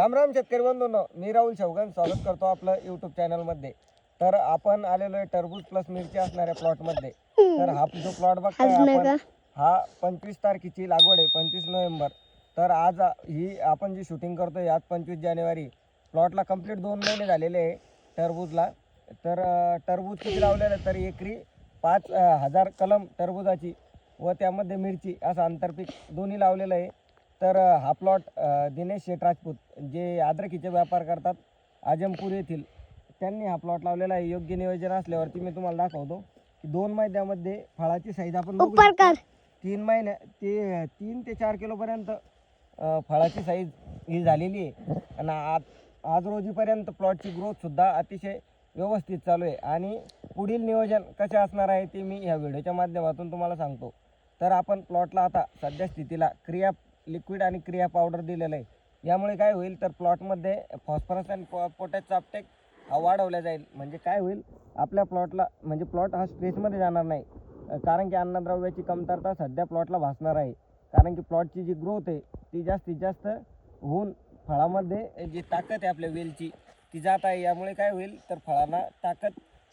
राम राम शेतकरी बंधूंनो मी राहुल शेवगन स्वागत करतो आपलं यूट्यूब चॅनलमध्ये तर आपण आलेलो आहे टरबूज प्लस मिरची असणाऱ्या प्लॉटमध्ये तर हा जो प्लॉट बघताय आपण. हा पंचवीस तारखेची लागवड आहे पंचवीस नोव्हेंबर. तर आज ही आपण जी शूटिंग करतोय आज पंचवीस जानेवारी. प्लॉटला कंप्लीट दोन महिने झालेले आहे टरबूजला. तर टरबूज किती लावलेलं आहे तर एकरी पाच हजार कलम टरबुजाची व त्यामध्ये मिरची असं आंतरपीक दोन्ही लावलेलं आहे. तर हा प्लॉट दिनेश शेठ राजपूत जे अद्रकीचे व्यापार करतात आजमपूर येथील त्यांनी हा प्लॉट लावलेला आहे. योग्य नियोजन असल्यावरती मी तुम्हाला दाखवतो की दोन महिन्यामध्ये फळाची साईज आपण बघू शकतो. कर. तीन महिन्या ते तीन ते चार किलोपर्यंत अ, फळाची साईज ही झालेली आहे. आणि आज आज रोजीपर्यंत प्लॉटची ग्रोथसुद्धा अतिशय व्यवस्थित चालू आहे. आणि पुढील नियोजन कसे असणार आहे ते मी ह्या व्हिडिओच्या माध्यमातून तुम्हाला सांगतो. तर आपण प्लॉटला आता सध्या स्थितीला क्रिया लिक्विड आणि क्रिया पावडर दिलेलं आहे. यामुळे काय होईल तर प्लॉटमध्ये फॉस्फरस आणि पो पोटॅशचा अपटेक हा वाढवला जाईल. म्हणजे काय होईल? आपल्या प्लॉटला म्हणजे प्लॉट हा स्ट्रेसमध्ये जाणार नाही. कारण की अन्नद्रव्याची कमतरता सध्या प्लॉटला भासणार आहे. कारण की प्लॉटची जी ग्रोथ आहे ती जास्तीत जास्त होऊन फळामध्ये जी ताकद आहे आपल्या वेलची ती जात आहे. यामुळे काय होईल तर फळांना ताकद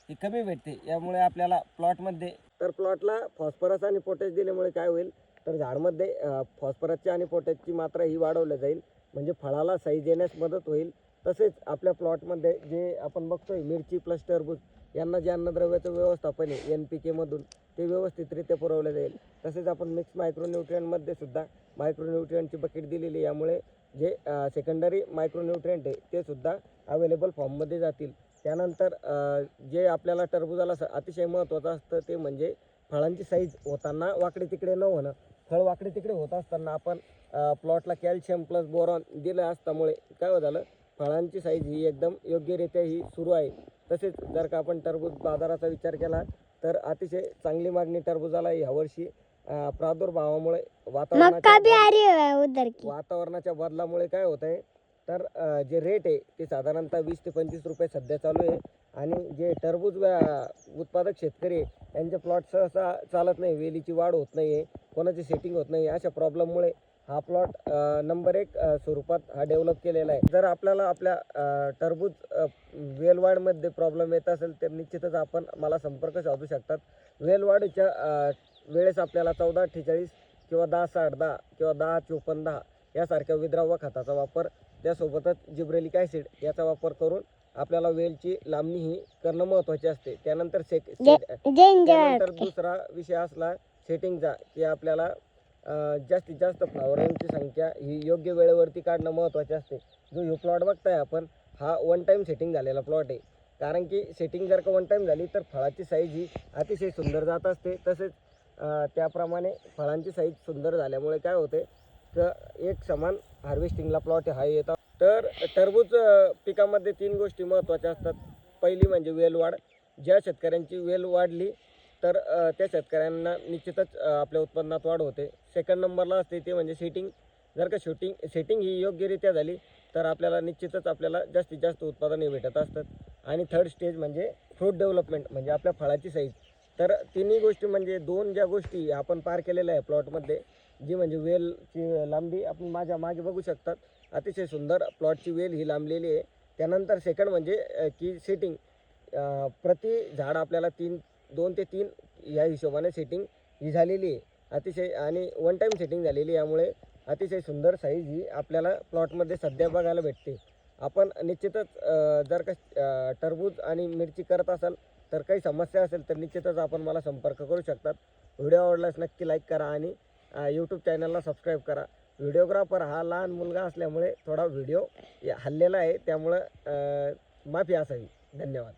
ही कमी भेटते. यामुळे आपल्याला प्लॉटमध्ये तर प्लॉटला फॉस्फरस आणि पोटॅश दिल्यामुळे काय होईल? तर झाडमध्ये फॉस्फरसची आणि पोटॅशची मात्रा ही वाढवली जाईल. म्हणजे फळाला साईज येण्यास मदत होईल. तसेच आपल्या प्लॉटमध्ये जे आपण बघतोय मिरची प्लस टरबूज यांना जे अन्नद्रव्याचं व्यवस्थापन आहे एन पी केमधून ते व्यवस्थितरित्या पुरवलं जाईल. तसेच आपण मिक्स मायक्रोन्युट्रियनमध्ये सुद्धा मायक्रोन्युट्रियनची बकेट दिलेली यामुळे जे सेकंडरी मायक्रोन्युट्रियंट आहे ते सुद्धा अवेलेबल फॉर्ममध्ये जातील. त्यानंतर जे आपल्याला टरबुजाला स- अतिशय महत्त्वाचं असतं ते म्हणजे फळांची साईज होताना वाकडे तिकडे न होणं फळ वाकडे तिकडे होत असताना आपण प्लॉटला कॅल्शियम प्लस बोरॉन दिलं असल्यामुळे काय हो झालं? फळांची साईज ही एकदम योग्यरित्या ही सुरू आहे. तसेच जर का आपण टरबूज बाजाराचा विचार केला तर अतिशय चांगली मागणी टरबुजाला यावर्षी प्रादुर्भावामुळे वातावरणाच्या वातावरणाच्या बदलामुळे काय होत आहे? तर जे रेट आहे ते साधारणतः वीस ते पंचवीस रुपये सध्या चालू आहे. आणि जे टरबूज उत्पादक शेतकरी यांचे प्लॉट सहसा चालत नाही वेलीची वाढ होत नाही आहे कोणाची सेटिंग होत नाही अशा प्रॉब्लेममुळे हा प्लॉट नंबर एक स्वरूपात हा डेव्हलप केलेला आहे. जर आपल्याला आपल्या टरबूज वेलवाडमध्ये वेलवाढमध्ये प्रॉब्लेम येत असेल तर निश्चितच आपण मला संपर्क साधू शकतात. वेलवाढीच्या वेळेस आपल्याला चौदा अठ्ठेचाळीस किंवा दहा साठ दहा किंवा दहा चोपन्न दहा यासारख्या विद्राव्य खताचा वापर त्यासोबतच जिब्रेलिक ॲसिड याचा वापर करून आपल्याला वेलची लांबणी ही करणं महत्त्वाचे असते. त्यानंतर सेक त्यानंतर दुसरा विषय असला सेटिंगचा की आपल्याला जास्तीत जास्त फ्लावरांची संख्या ही योग्य वेळेवरती काढणं महत्त्वाचे असते. जो ह्यो प्लॉट बघताय आपण हा वन टाईम सेटिंग झालेला प्लॉट आहे. कारण की सेटिंग जर का वन टाईम झाली तर फळाची साईज ही अतिशय सुंदर जात असते. तसेच त्याप्रमाणे फळांची साईज सुंदर झाल्यामुळे काय होते तर एक समान हार्वेस्टिंगला प्लॉट हा येतात तर टरबूज पिकामध्ये तीन गोष्टी महत्त्वाच्या असतात. पहिली म्हणजे वेलवाढ ज्या शेतकऱ्यांची वेल वाढली तर त्या शेतकऱ्यांना निश्चितच आपल्या उत्पन्नात वाढ होते. सेकंड नंबरला असते ते म्हणजे सेटिंग जर का शूटिंग सेटिंग ही योग्यरित्या झाली तर आपल्याला निश्चितच आपल्याला जास्तीत जास्त उत्पादन भेटत असतात. आणि थर्ड स्टेज म्हणजे फ्रूट डेव्हलपमेंट म्हणजे आपल्या फळाची साईज तर तिन्ही गोष्टी म्हणजे दोन ज्या गोष्टी आपण पार केलेल्या आहे प्लॉटमध्ये जी म्हणजे वेलची लांबी आपण माझ्या मागे बघू शकतात. अतिशय सुंदर प्लॉटची वेल ही लांबलेली आहे. त्यानंतर सेकंड म्हणजे की सेटिंग प्रति झाड आपल्याला तीन दोन ते तीन या हिशोबाने सेटिंग ही झालेली आहे. अतिशय आणि वन टाईम सेटिंग झालेली यामुळे अतिशय सुंदर साईज ही आपल्याला प्लॉटमध्ये सध्या बघायला भेटते. आपण निश्चितच जर का टरबूज आणि मिरची करत असाल तर काही समस्या असेल तर निश्चितच आपण मला संपर्क करू शकतात. व्हिडिओ आवडल्यास नक्की लाईक करा आणि यूट्यूब चॅनलला सबस्क्राईब करा. व्हिडिओग्राफर हा लहान मुलगा असल्यामुळे थोडा व्हिडिओ हल्लेला आहे. त्यामुळं माफी असावी. धन्यवाद.